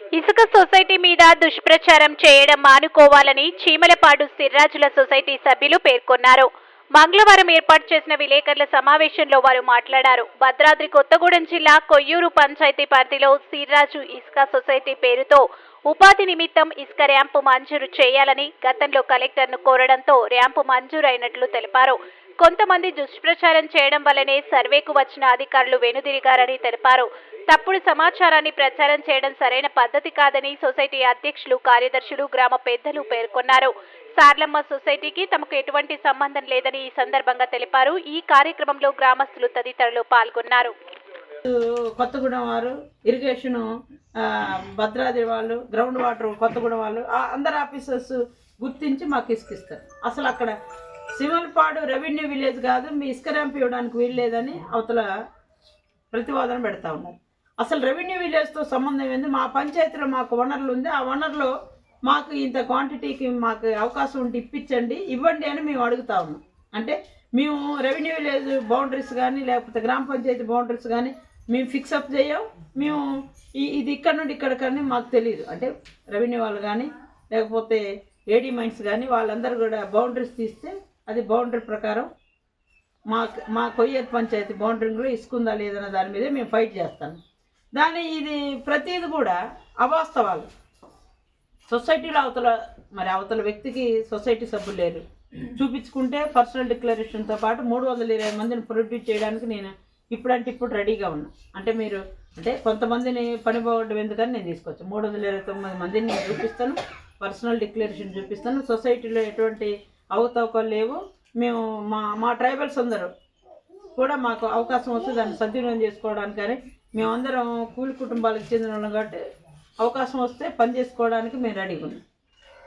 ఇసుక సొసైటీ మీద దుష్ప్రచారం చేయడం మానుకోవాలని చీమలపాడు సిర్రాజుల సొసైటీ సభ్యులు పేర్కొన్నారు. మంగళవారం ఏర్పాటు చేసిన విలేకరుల సమావేశంలో వారు మాట్లాడారు. భద్రాద్రి కొత్తగూడెం జిల్లా కొయ్యూరు పంచాయతీ పరిధిలో సిర్రాజు ఇసుక సొసైటీ పేరుతో ఉపాధి నిమిత్తం ఇసుక ర్యాంపు మంజూరు చేయాలని గతంలో కలెక్టర్ను కోరడంతో ర్యాంపు మంజూరైనట్లు తెలిపారు. కొంతమంది దుష్ప్రచారం చేయడం వల్లనే సర్వేకు వచ్చిన అధికారులు వెనుదిరిగారని తెలిపారు. తప్పుడు సమాచారాన్ని ప్రచారం చేయడం సరైన పద్ధతి కాదని సొసైటీ అధ్యక్షులు కార్యదర్శులు గ్రామ పెద్దలు పేర్కొన్నారు. సార్లమ్మ సొసైటీకి తమకు ఎటువంటి సంబంధం లేదని ఈ సందర్భంగా తెలిపారు. ఈ కార్యక్రమంలో గ్రామస్తులు తదితరులు పాల్గొన్నారు. కొత్తగూడెం వారు ఇరిగేషను భద్రాద్రి వాళ్ళు గ్రౌండ్ వాటర్ కొత్తగూడెం వాళ్ళు అందరు ఆఫీసర్స్ గుర్తించి మాకు ఇసుకిస్తారు. అసలు అక్కడ సిమల్పాడు రెవెన్యూ విలేజ్ కాదు మీ ఇసుక ర్యాంప్ ఇవ్వడానికి వీల్లేదని అవతల ప్రతివాదన పెడతా ఉన్నారు. అసలు రెవెన్యూ విలేజ్తో సంబంధం ఏంది? మా పంచాయతీలో మాకు వనరులు ఉంది. ఆ వనరులో మాకు ఇంత క్వాంటిటీకి మాకు అవకాశం ఉంటే ఇప్పించండి ఇవ్వండి అని మేము అడుగుతా ఉన్నాం. అంటే మేము రెవెన్యూ విలేజ్ బౌండరీస్ కానీ లేకపోతే గ్రామ పంచాయతీ బౌండరీస్ కానీ మేము ఫిక్సప్ చేయం. మేము ఈ- ఇది ఇక్కడ నుండి ఇక్కడ కానీ మాకు తెలియదు అంటే రెవెన్యూ వాళ్ళు కానీ లేకపోతే ఏడీ మైండ్స్ కానీ వాళ్ళందరూ కూడా బౌండరీస్ తీస్తే అది బౌండరీ ప్రకారం మా మా కొయ్యత్ పంచాయతీ బౌండరీలో ఇసుకుందా లేదన్న దాని మీదే మేము ఫైట్ చేస్తాను దాని ఇది ప్రతిది కూడా అవాస్తవాలు. సొసైటీలో అవతల మరి అవతల వ్యక్తికి సొసైటీ సభ్యులు లేరు. చూపించుకుంటే పర్సనల్ డిక్లరేషన్తో పాటు మూడు వందల ఇరవై మందిని ప్రొడ్యూస్ చేయడానికి నేను ఇప్పుడంటే ఇప్పుడు రెడీగా ఉన్నా. అంటే మీరు అంటే కొంతమందిని పని పోవడం ఎందుకని నేను తీసుకోవచ్చు. మూడు వందల ఇరవై తొమ్మిది మందిని నేను చూపిస్తాను పర్సనల్ డిక్లరేషన్ చూపిస్తాను. సొసైటీలో ఎటువంటి అవతవకాలు లేవు. మేము మా మా ట్రైబల్స్ అందరూ కూడా మాకు అవకాశం వస్తే దాన్ని సద్వినియోగం చేసుకోవడానికి కానీ మేమందరం కూలి కుటుంబాలకు చెందిన వాళ్ళం కాబట్టి అవకాశం వస్తే పని చేసుకోవడానికి మేము రెడీగా ఉన్నాం.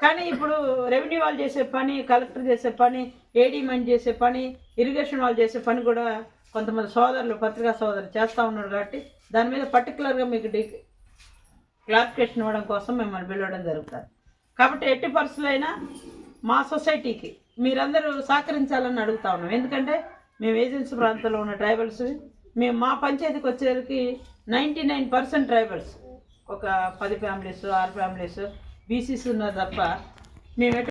కానీ ఇప్పుడు రెవెన్యూ వాళ్ళు చేసే పని కలెక్టర్ చేసే పని ఏడీ మైన్ చేసే పని ఇరిగేషన్ వాళ్ళు చేసే పని కూడా కొంతమంది సోదరులు పత్రికా సోదరులు చేస్తూ ఉన్నారు కాబట్టి దాని మీద పర్టికులర్గా మీకు డి క్లారిఫికేషన్ ఇవ్వడం కోసం మిమ్మల్ని పిలవడం జరుగుతుంది. కాబట్టి ఎట్టి పరిస్థితులైనా మా సొసైటీకి. మీరందరూ సహకరించాలని అడుగుతా ఉన్నాం. ఎందుకంటే మేము ఏజెన్సీ ప్రాంతంలో ఉన్న ట్రైబల్స్ మేము మా పంచాయతీకి వచ్చేసరికి నైంటీ నైన్ పర్సెంట్ ట్రైబల్స్ ఒక పది ఫ్యామిలీస్ ఆరు ఫ్యామిలీస్ బీసీస్ ఉన్నారు తప్ప మేము